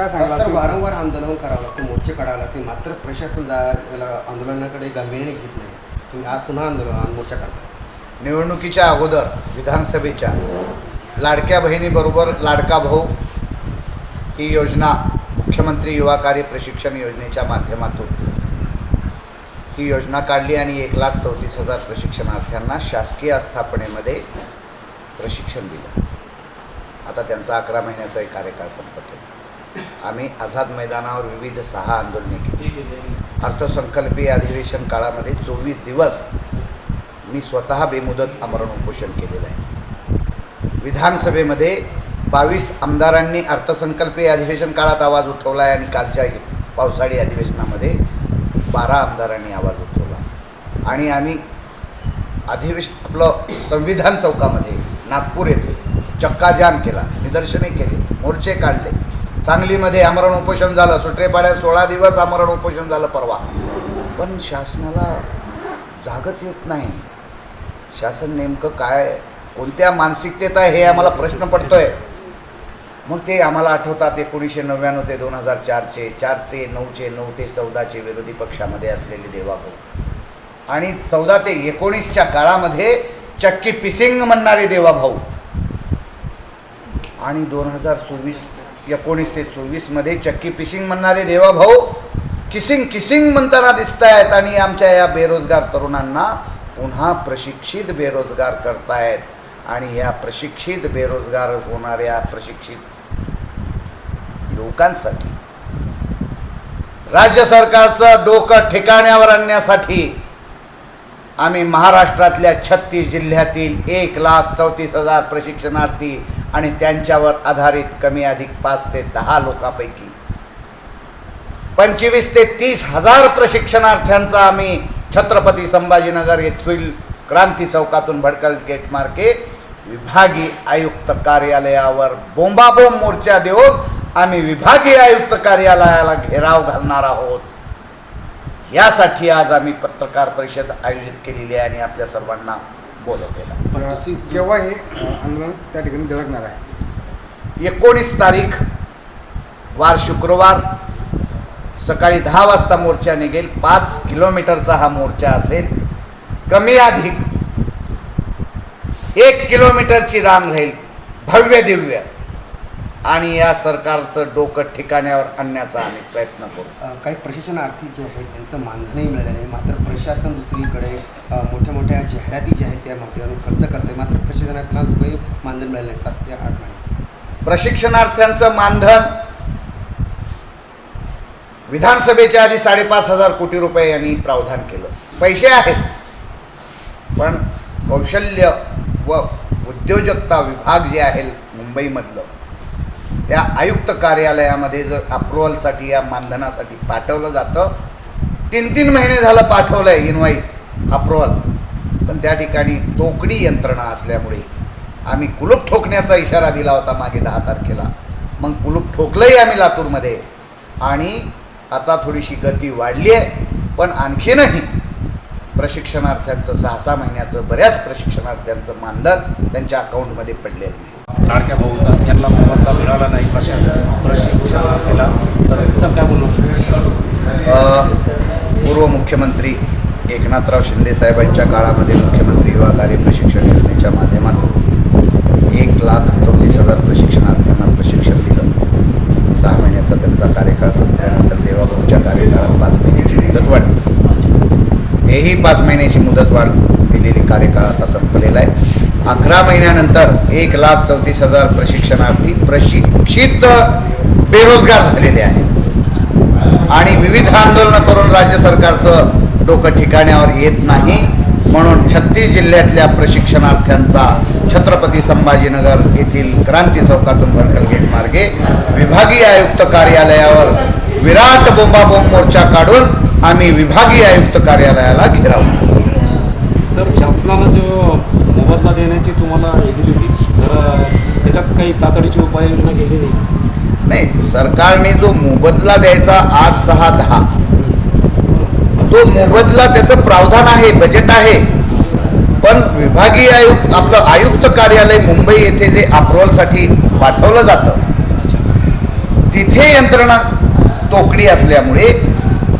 काय सर सांगाल वारंवार आंदोलन करावं लागतं मोर्चे काढावं लागते मात्र प्रशासन आंदोलनाकडे गांभीर्याने घेत नाही. तुम्ही आज पुन्हा आंदोलन मोर्चा काढता. निवडणुकीच्या अगोदर विधानसभेच्या लाडक्या बहिणीबरोबर लाडका भाऊ ही योजना मुख्यमंत्री युवा कार्य प्रशिक्षण योजनेच्या माध्यमातून ही योजना काढली आणि एक लाख चौतीस हजार प्रशिक्षणार्थ्यांना शासकीय आस्थापनेमध्ये प्रशिक्षण दिलं. आता त्यांचा अकरा महिन्याचा एक कार्यकाळ संपतो आम्ही आझाद मैदानावर विविध सहा आंदोलने केली. अर्थसंकल्पीय अधिवेशन काळामध्ये चोवीस दिवस मी स्वतः बेमुदत आमरण उपोषण केलेलं आहे. विधानसभेमध्ये बावीस आमदारांनी अर्थसंकल्पीय अधिवेशन काळात आवाज उठवला आहे आणि कालच्या पावसाळी अधिवेशनामध्ये बारा आमदारांनी आवाज उठवला. आणि आम्ही अधिवेश आपलं संविधान चौकामध्ये नागपूर येथे चक्काजाम केला निदर्शने केली मोर्चे काढले सांगलीमध्ये आमरण उपोषण झालं. सुट्रेपाड्यात सोळा दिवस आमरण उपोषण झालं परवा. पण शासनाला जागच येत नाही. शासन नेमकं काय कोणत्या मानसिकतेत आहे हे आम्हाला प्रश्न पडतोय. मग ते आम्हाला आठवतात एकोणीसशे नव्याण्णव ते दोन हजार चारचे चार ते नऊचे नऊ ते चौदाचे विरोधी पक्षामध्ये असलेले देवाभाऊ. आणि चौदा ते एकोणीसच्या काळामध्ये चक्की पिसिंग म्हणणारे देवाभाऊ. आणि दोन हजार चोवीस एकोणीस ते चोवीसमध्ये चक्की पिसिंग म्हणणारे देवाभाऊ किसिंग किसिंग म्हणताना दिसत आहेत आणि आमच्या या बेरोजगार तरुणांना पुन्हा प्रशिक्षित बेरोजगार करतायत. आणि या प्रशिक्षित बेरोजगार होणाऱ्या प्रशिक्षित लोकांसाठी राज्य सरकारचं डोकं ठिकाण्यावर आणण्यासाठी आम्ही महाराष्ट्रातल्या छत्तीस जिल्ह्यातील एक लाख चौतीस हजार प्रशिक्षणार्थी आणि त्यांच्यावर आधारित कमी अधिक पाच ते दहा लोकांपैकी पंचवीस ते तीस हजार प्रशिक्षणार्थ्यांचा आम्ही छत्रपती संभाजीनगर येथील क्रांती चौकातून भडकल गेट मार्के विभागीय आयुक्त कार्यालयावर बोंबाबोंब मोर्चा देऊन आम्ही विभागीय आयुक्त कार्यालयाला घेराव घालणार आहोत. यासाठी आज आम्ही पत्रकार परिषद आयोजित केलेली आहे आणि आपल्या सर्वांना बोलवलेलं. केव्हा हे आंदोलन त्या ठिकाणी धडकणार आहे? एकोणीस तारीख वार शुक्रवार सकाळी दहा वाजता मोर्चा निघेल. पाच किलोमीटरचा हा मोर्चा असेल. कमी अधिक एक किलोमीटरची रांग राहील. भव्य दिव्य. आणि या सरकारचं डोकं ठिकाण्यावर आणण्याचा आम्ही प्रयत्न करू. काही प्रशिक्षणार्थी जे आहेत त्यांचं मानधनही मिळालेलं नाही मात्र प्रशासन दुसरीकडे मोठ्या मोठ्या जाहिराती ज्या आहेत त्या माध्यमातून खर्च करते मात्र प्रशिक्षणार्थीला रुपये मानधन मिळालं नाही सात ते आठ महिन्याचं. प्रशिक्षणार्थ्यांचं मानधन विधानसभेच्या आधी साडेपाच हजार कोटी रुपये यांनी प्रावधान केलं. पैसे आहेत पण कौशल्य व उद्योजकता विभाग जे आहे मुंबईमधलं त्या आयुक्त कार्यालयामध्ये जर अप्रुव्हलसाठी या मानधनासाठी पाठवलं जातं तीन तीन महिने झालं पाठवलं आहे इनवाईस अप्रुव्हल पण त्या ठिकाणी तोकडी यंत्रणा असल्यामुळे आम्ही कुलूप ठोकण्याचा इशारा दिला होता मागे दहा तारखेला. मग कुलूप ठोकलंही आम्ही लातूरमध्ये. आणि आता थोडीशी गती वाढली आहे पण आणखीनही प्रशिक्षणार्थ्यांचं सहा सहा महिन्याचं बऱ्याच प्रशिक्षणार्थ्यांचं मानधन त्यांच्या अकाउंटमध्ये पडलेलं नाही. लाडक्या भाऊचा त्यांना मोबदला मिळाला नाही प्रशा केला. तर सर काय बोलू? पूर्व मुख्यमंत्री एकनाथराव शिंदे साहेबांच्या काळामध्ये मुख्यमंत्री युवा कार्य प्रशिक्षण योजनेच्या माध्यमातून एक लाख चौतीस हजार प्रशिक्षणार्थ्यांना प्रशिक्षण दिलं. सहा महिन्याचा त्यांचा कार्यकाळ संपल्यानंतर देवाभाऊच्या कार्यकाळात पाच महिन्याची मुदत वाढली. तेही पाच महिन्याची मुदतवाढ दिलेली कार्यकाळ आता संपलेला आहे. अकरा महिन्यानंतर एक लाख चौतीस हजार प्रशिक्षणार्थी प्रशिक्षित बेरोजगार झालेले आहेत. आणि विविध आंदोलनं करून राज्य सरकारचं डोकं ठिकाण्यावर येत नाही. म्हणून छत्तीस जिल्ह्यातल्या प्रशिक्षणार्थ्यांचा छत्रपती संभाजीनगर येथील क्रांती चौकातून भरकल गेट मार्गे विभागीय आयुक्त कार्यालयावर विराट बोंबाबोंब मोर्चा काढून आम्ही विभागीय आयुक्त कार्यालयाला घेराव. सर शासनानं जो देण्याची तुम्हाला हे दिली होती? तर त्याच्यात काही तातडीची उपाययोजना केली नाही? नाही सरकारने जो मोबदला द्यायचा आठ सहा दहा तो मोबदला त्याचं प्रावधान आहे बजेट आहे. पण विभागीय आयुक्त आपलं आयुक्त कार्यालय मुंबई येथे जे अप्रुव्हलसाठी पाठवलं जातं तिथे यंत्रणा तोकडी असल्यामुळे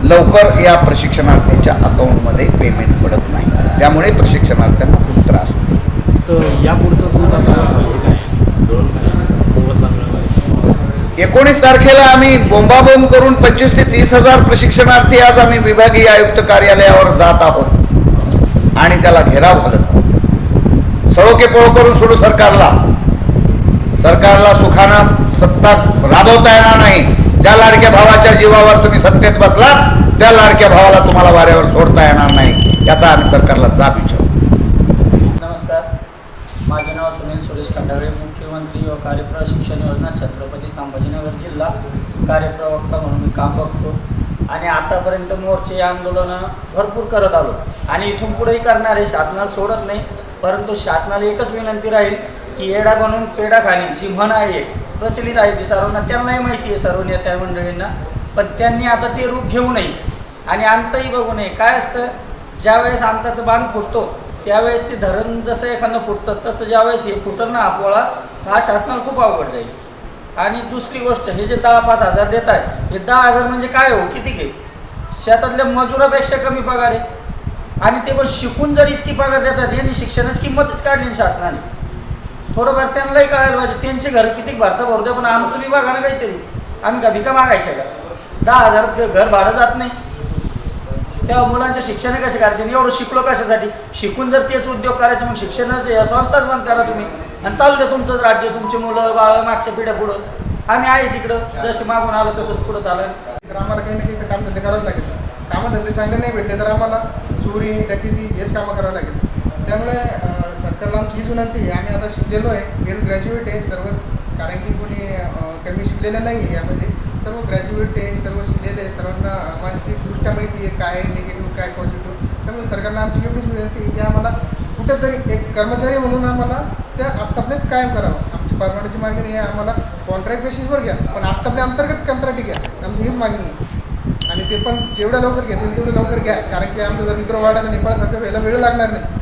लवकर या प्रशिक्षणार्थ्यांच्या अकाउंटमध्ये पेमेंट पडत नाही. त्यामुळे प्रशिक्षणार्थ्यांना खूप त्रास होतो. तर यापुढचं तुमचं एकोणीस तारखेला आम्ही बोंबाबोंब करून पंचवीस ते तीस हजार प्रशिक्षणार्थी आज आम्ही विभागीय आयुक्त कार्यालयावर जात आहोत. आणि त्याला घेराव घालत सळोके पळो करून सोडू सरकारला. सरकारला सुखाना सत्ता राबवता येणार नाही. ज्या लाडक्या भावाच्या जीवावर तुम्ही सत्तेत बसला त्या लाडक्या भावाला तुम्हाला वाऱ्यावर सोडता येणार नाही. याचा आम्ही सरकारला जाब विचारू सुरेश खंडाळे मुख्यमंत्री व कार्यप्रशिक्षण योजना छत्रपती संभाजीनगर जिल्हा कार्यप्रवक्ता म्हणून मी काम बघतो. आणि आतापर्यंत मोर्चे आंदोलनं भरपूर करत आलो. आणि इथून पुढेही करणार आहे शासनाला सोडत नाही. परंतु शासनाला एकच विनंती राहील की येडा बनून पेडा खाणे जी म्हण आहे प्रचलित आहे ती सर्वांना त्यांनाही माहिती आहे सर्व नेत्या मंडळींना. पण त्यांनी आता ते रूप घेऊ नये. आणि अंतही बघू नये. काय असतं? ज्यावेळेस अंताचं बांध फुटतो त्यावेळेस ते धरण जसं एखादं फुटतं तसं ज्यावेळेस हे फुटणं ना तर हा शासनाला खूप अवघड जाईल. आणि दुसरी गोष्ट हे जे दहा पाच हजार देत आहे हे दहा हजार म्हणजे काय हो? किती घे? शेतातल्या मजुरापेक्षा कमी पगार आहे. आणि ते पण शिकून जर इतकी पगार देतात यांनी शिक्षणाची किंमतच काढली शासनाने. थोडंफार त्यांनाही कळायला पाहिजे त्यांचे घर किती भरता भरू द्या पण आमचं विभागानं काहीतरी आम्ही का भिका मागायच्या का? दहा हजार घर भाडं जात नाही. तेव्हा मुलांच्या शिक्षण कसे करायचे? एवढं शिकलो कशासाठी? शिकून जर तेच उद्योग करायचे मग शिक्षणाचे संस्थाच बंद करा तुम्ही. आणि चालू द्या तुमचंच राज्य तुमची मुलं बाळ मागच्या पिढ्या पुढं. आम्ही आहेच इकडं. जसे मागून आलो तसंच पुढं चालेल. तर आम्हाला काही ना काही तर कामधंदे करावं लागेल. कामधंदे चांगले नाही भेटले तर आम्हाला चोरी डकिती हेच कामं करावं लागेल. त्यामुळे सरकारला आमची हीच विनंती आहे. आम्ही आता शिकलेलो आहे. वेल ग्रॅज्युएट आहे. सर्वच. कारण की कोणी कमी शिकलेलं नाही आहे यामध्ये. सर्व ग्रॅज्युएट आहे सर्व शिकलेले आहे सर्वांना मानसिकदृष्ट्या माहिती आहे काय निगेटिव्ह काय पॉझिटिव्ह त्यामुळे सरकारला आमची एवढीच विनंती की आम्हाला कुठेतरी एक कर्मचारी म्हणून आम्हाला त्या आस्थापनेत कायम करावं. आमची परवानगी मागणी आहे आम्हाला कॉन्ट्रॅक्ट बेसिसवर घ्या पण आस्थापने अंतर्गत कंत्राटी घ्या. आमची हीच मागणी आहे. आणि ते पण जेवढ्या लवकर घेतील तेवढं लवकर घ्या. कारण की आमचं जर मित्र वाढा नेपाळसारखं व्हायला वेळ लागणार नाही.